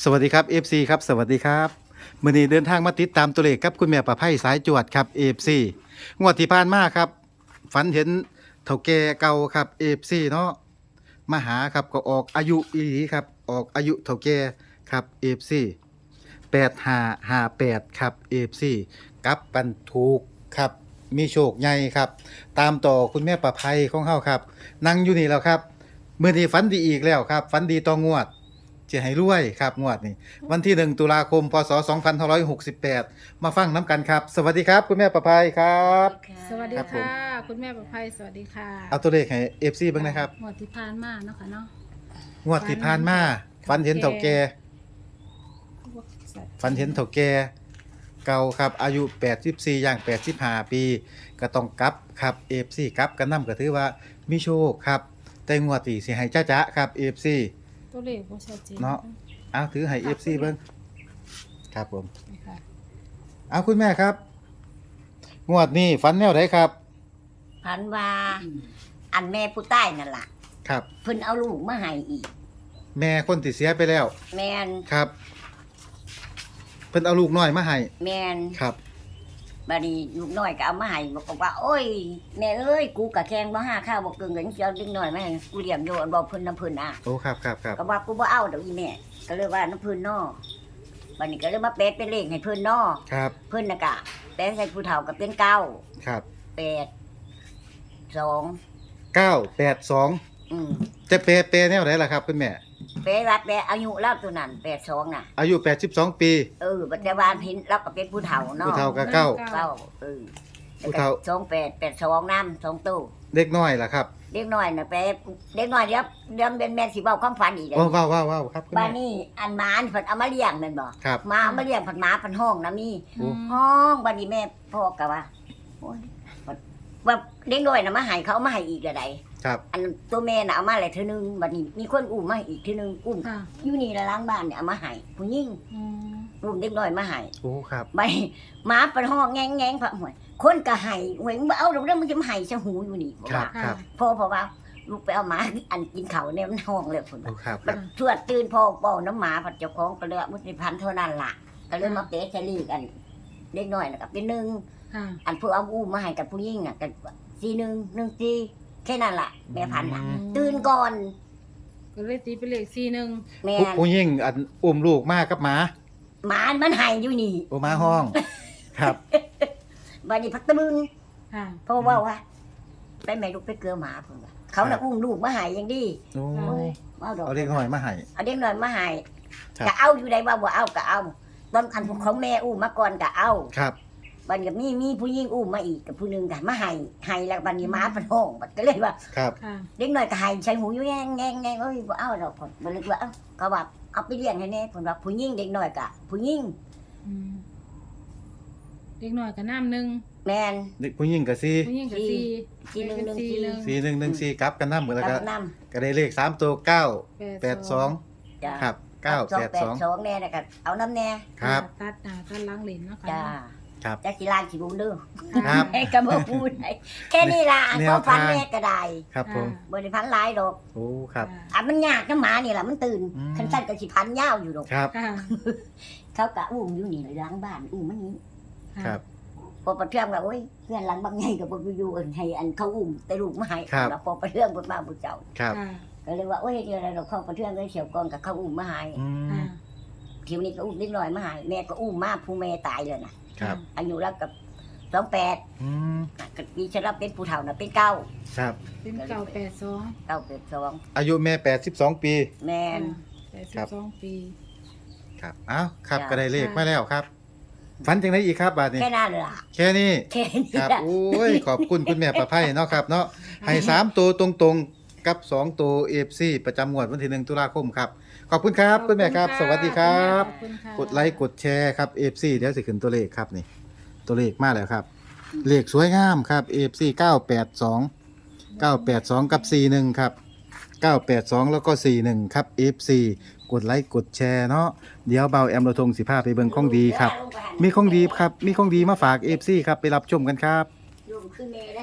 สวัสดีครับ FC ครับสวัสดีครับมื่อนี้เดินทางมาติดตามตัวเลขกับคุณแม่ประไพสายจวดครับ FC งวดที่ผ่านมาครับ ฝันเห็นเถ่าแก่เก่าครับ FC เนาะมาหาครับก็ออกอายุอีหลีครับออกอายุเถ่าแก่ครับ FC 8558ครับ FC กลับกันถูกครับ มีโชคใหญ่ครับ ตามต่อคุณแม่ประไพของเฮาครับนั่งอยู่นี่แล้วครับมื่อนี้ฝันดีอีกแล้วครับฝันดีต่องวด จะให้รวยครับงวดนี้ วันที่1ตุลาคมพศ2568 มาฟังน้ำกันครับ สวัสดีครับ คุณแม่ประภัยครับ สวัสดีครับผม ค่ะ คุณแม่ประภัยสวัสดีค่ะเอาตัวเลขให้ FC เบ้างนะครับ หมดที่ผ่านมาเนาะค่ะเนาะงวดที่ผ่านมาฝันเห็นเถ่าแก่ฝันเห็นเถ่าแก่เก่าครับอายุ 84อย่าง85 ปี ก็ต้องกลับครับ FC กลับกันนำก็ถือว่ามีโชคครับ แต่งวดที่สิให้จ้าๆครับ FC ตัวเลขบ่ชัดเจนเนาะเอาถือให้ FC เบิ่งครับผมค่ะเอาคุณแม่ครับ งวดนี้ฝันแนวไหนครับ พันว่าอันแม่ผู้ใต้นั่นล่ะครับ เพิ่นเอาลูกมาให้อีก แม่คนติเสียไปแล้ว แม่นครับ เพิ่นเอาลูกน้อยมาให้แม่นครับ บัดนี้ลูกน้อยก็เอามาให้บอกว่า โอ้ยแม่เอ้ยกูกะแข่งบ่หาข้าวบ่เกินกันเสียวดึกน้อยมาให้กูเลี้ยงโยอันบ่เพิ่นน้ำเพิ่นอะโอ้ครับครับครับก็ว่ากูบ่เอาดอกอีแม่ก็เลยว่าน้ำเพิ่นนอบัดนี้ก็เลยมาแปะเป็นเลขให้เพิ่นนอครับ เพิ่นน่ะกะแปะใส่ผู้เฒ่าก็เป็นเก้าครับแปดสองเก้าแปดสองอืมจะเปเปแนวไหนล่ะครับคุณแม่ แปะรัดแปะอายุเล่าตัวนั้นแปดสองน่ะ อายุแปดสิบสองปี เออปัจจุบันพินเราก็เป็นผู้เฒ่าเนาะผู้เฒ่าก็เก้าเก้าเออผู้เฒ่า สองแปดแปดสองน้ำสองตู้เด็กน้อยล่ะครับเด็กน้อยน่ะไปเด็กน้อยเดี๋ยวเดี๋ยวเป็นแม่สิเว้าความฝันอีกเลยโอ้ว้าวว้าวว้าวครับคุณบ้านแม่ นี้อันหมาอันเพิ่นเอามาเลี้ยงแม่นบ่ครับ หมาเอามาเลี้ยงเพิ่นหมาเพิ่นห้องนะมี โอ้ ห้องบ้านนี้แม่พ่อก็ว่าโอ้ยว่าเด็กน้อยน่ะมาให้เขาเอามาให้อีกละได ครับ อันตัวแม่น่ะเอามาแล้วเทื่อนึงบัดนี้มีคนอุ้มมาให้อีกเทื่อนึงอุ้มค่ะ อยู่นี่ละล้างบ้านเนี่ยเอามาให้ผู้หญิงอืมอุ้มเด็กน้อยมาให้โอ้ ครับไปหมาเป็นห้องแงงแงงพระหวยคนก็ให้หวยมึงบ่เอาดอกเด้อมึงจะมาให้ซะหูอยู่นี่บอกครับ ว่าครับพ่อเพราะว่าลูกไปเอาหมาอันกินเขาวเนี่ยมันห้องเลยพุ่นโอ้ ครับ คมัรับนชวดตื่นพ่อเป่าน้ำหมาผัดเจ้าของก็เลยมุสิพันธ์เท่านั้นล่ะก็เลยมาเป๊ะชลีกันเล็กน้อยน่ะกับเป็นหนึ่ง ค่ะ อันผู้เอาอู้มาให้กับผู้ยิ่งอะกันสี่หนึ่งหนึ่งสี่ แค่นั้นล่ะ แม่พันธุ์น่ะ อืม ตื่นก่อนก็เลยตีเป็นเลขสี่หนึ่งแม่ผู้ผู้หญิงอันอุ้มลูกมากกับหมาหมามันให้อยู่นี่โอ้หมาห้อง ครับบัดนี้พักตะมึงค่ะ เพราะว่าว่าไปแม่ลูกไปเกลือหมาเพิ่นว่าเขาน่ะอุ้มลูกมาใหายยังดีโอ้โอ้ยเอาดอก เอาเด็กน้อยมาให้ เอาเด็กน้อยมาใหายครับก็เอาอยู่ได้ว่าบ่เอาก็เอาตอนอันของแม่อุ้มมาก่อนก็เอา ครับ บัดนี้มีมีผู้หญิงอุ้มมาอีกกับผู้หนึงก็มาให้ให้แล้วบัดนี้หมาเพิ่นห้องบัดก็เลยว่า ครับค่ะ เด็กน้อยก็ให้ใส่หูอยู่แงงแงงแงงเอ้ยบ่เอาดอกเพิ่นบ่เลยว่าเอ้าเขาว่าเอาไปเลี้ยงให้แน่เพิ่นว่าผู้หญิงเด็กน้อยก็ผู้หญิงอืมเด็กหน่อยกับน้ำหนึ่งแม่น เด็กผู้หญิงกับซีผู้หญิงกับสี่ สี่หนึ่งหนึ่งสี่ สี่หนึ่งซีหนึ่งหนึ่งซีกลับกันน้ำเหมือนแล้วกัก็บน้ก็ได้เลขสามตัวเก้าแปดสองำจ้าครับเก้าแปดสอง สองแน่นะครับเอาน้ำแน่ ครับ ตัดหน้าตัดหล้างเหรนเนาะค่ะ จ้า ครับจักสิลานสิบุญเด้อครับแม่ก็บ่พูดให้แค่นี้ล่ะแนก็วฟันทางแม่ก็ได้ครับผม บ่ได้พันหลายดอกโอ้ ครับ อะมันยากน้ำหมานี่ล่ะมันตื่นอืม คันสั้นก็สิพันยาวอยู่ดอก ครับ ค่ะเขาก็อุ้มอยู่นี่เลยหล้างบ้านอุ้มมันนี้ค่ะครับ พอประเทืองว่าโอ้ยเพื่อนหลังบางใหญ่ก็บ่อยู่เอิ้นให้อันเขาอุ้มแต่ลูกมาให้ครับ แล้วพอประเทืองเพิ่นมาบ่เจ้า ครับค่ะก็เลยว่าโอ้ยเดี๋ยวอะไรดอกเขาประเทืองเลยเสียวก่อนกับเขาอุ้มมาให้อืค่ะมทีนี้ก็อุ้มนิดหน่อยมาให้แม่ก็อุ้มมาผู้แม่ตายเลยน่ะ ครับ อายุแล้วกับ28อืมก็มีฉันรับเป็นผู้เฒ่าน่ะเป็นเก้าครับ เป็นเก่าแปดสองเก้าเป็นสองอายุแม่แปดสิบสองปีแม่นแปดสิครับบสองปีครับเอ้าครับจ้ะก็ได้เลขมาแล้วครับฝันจังไดอีกครับบาทนี้ แค่นั้นล่ะแค่นี้ แค่นี้ครับ ล่ะ โอ้ย ขอบคุณคุณแม่ประไพเนาะครับเนาะ ให้สามตัวตรงๆ กับสองตัวเอฟซีประจำงวดวันที่หนึ่งตุลาคมครับ ขอบคุณครับคุณแม่ครับ สวัสดีครับ ขอบคุณค่ะกดไลค์กดแชร์ครับ FC เดี๋ยวสิขึ้นตัวเลขครับนี่ ตัวเลขมาแล้วครับ เลขสวยงามครับ FC 982 982กับ41ครับ982แล้วก็41ครับ FC กดไลค์กดแชร์เนาะเดี๋ยวเบาแอมระทงสิพาไปเบิ่งของดีครับ มีของดีครับ มีของดีมาฝาก FC ครับไปรับชมกันครับยุ่งคือแม่ได้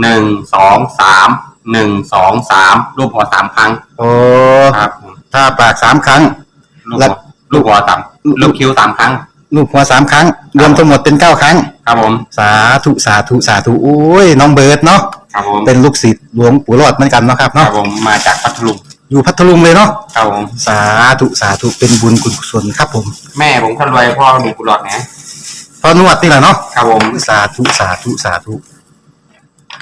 หนึ่งสองสามหนึ่งสองสามรูปหัวสามครั้งโอ้ครับผมถ้าปากสามครั้งลูกแล้หัววลูกหัวสามลูกคิ้วสามครั้ง ลูกหัวสามครั้ง รวมทั้งหมดเป็นเก้าครั้ง ครับผมสาธุสาธุสาธุโอ้ยน้องเบิร์ดเนาะครับผมเป็นลูกศิษย์หลวงปู่รอดเหมือนกันเนาะครับครัเนาะบผมมาจากพัทลุงอยู่พัทลุงเลยเนาะครับผมสาธุสาธุเป็นบุญกุศลครับผมแม่ผมคนรวยพ่อมีกุหลาบนะ พอนวดนี่แหละเนาะครับผม สาธุสาธุสาธุ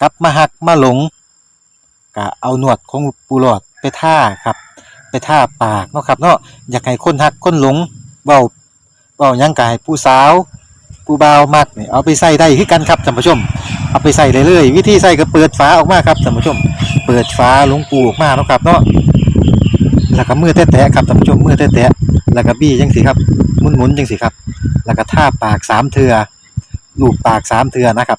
กลับมาหักมาหลงก็เอาหนวดของปูหลอดไปท่าครับ ไปท่าปากเนาะครับเนาะอยากให้คนหักคนหลงเบาเบายังกายผู้สาวผู้เบาวมักเนี่ยเอาไปใส่ได้คือกันครับท่านผู้ชม เอาไปใส่เลยเลยวิธีใส่ก็เปิดฝาออกมาครับท่านผู้ชม เปิดฝาหลวงปูออกมาเนาะครับเนาะแล้วก็มือแตะๆครับท่านผู้ชมมือแตะๆแล้วก็บี้จังสิครับหมุนๆจังสิครับ แล้วก็ท่าปากสามเทือลูบปากสามเทือนะครับ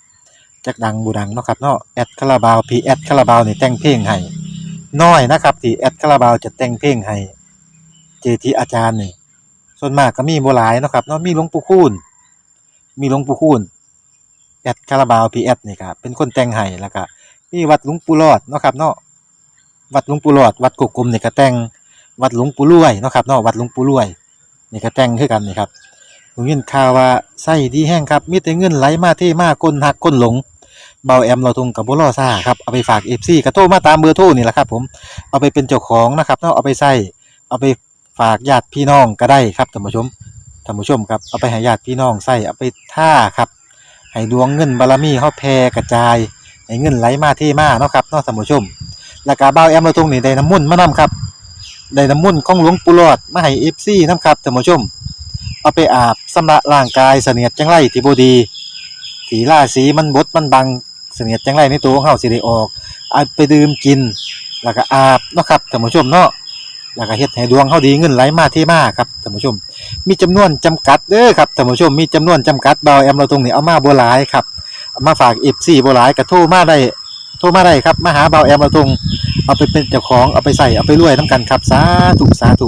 จักดังบูดังเนาะครับเนาะแอดคาราบาวพีแอดคาราบาวนี่แต่งเพลงให้น้อยนะครับที่แอดคาราบาวจะแต่งเพลงให้เจทีอาจารย์นี่ส่วนมากก็มีบ่หลายเนาะครับเนาะมีหลวงปู่คูณมีหลวงปู่คูณแอดคาราบาวพีแอดนี่ครับเป็นคนแต่งให้แล้วก็มีวัดหลวงปู่รอดเนาะครับเนาะวัดหลวงปู่รอดวัดกกกลมนี่ก็แต่งวัดหลวงปู่รวยเนาะครับเนาะวัดหลวงปู่รวยนี่ก็แต่งคือกันนี่ครับ ผมยินข่าวว่าไส้ดีแห้งครับ มีแต่เงินไหลมาเทมาคนหักคนหลงเบาแอมเราทุงกับบุรอซ่าครับเอาไปฝากเอฟซีกระโทรมาตามเบอร์โทรนี่แหละครับ ผมเอาไปเป็นเจ้าของนะครับเนาะเอาไปใส่เอาไปฝากญาติพี่น้องก็ได้ครับท่านผู้ชมท่านผู้ชมครับเอาไปให้ญาติพี่น้องใส่เอาไปท่าครับให้ดวงเงินบารมีเฮาแผ่กระจายให้เงินไหลมาเทมาเนาะครับเนาะท่านผู้ชมแล้วก็บ่าแอมเราตรงนี้ได้น้ำมุ่นมานํครับได้น้ำมุ่นของหลวงปู่หลอดมาให้ FC นํครับท่านผู้ชม เอาไปอาบสำระร่างกายเสนียดจังไรที่บ่ดีที่ราศีมันบดมันบังเสนียดจังไรในตัวของเฮาสิได้ออกเอาไปดื่มกิน แล้วก็อาบเนาะครับท่านผู้ชมเนาะแล้วก็เฮ็ดให้ดวงเฮาดีเงินไหลมาเทมาครับท่านผู้ชม มีจำนวนจำกัดเด้อครับท่านผู้ชมมีจำนวนจำกัดบ่าวแอมเราตรงนี้เอามาบ่หลายครับมาฝาก FC บ่หลายก็โทรมาได้โทรมาได้ครับมาหาบ่าวแอมเราตรงเอาไปเป็นเจ้าของเอาไปใส่เอาไปรวยนํกันครับสาธุสาธุ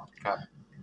บ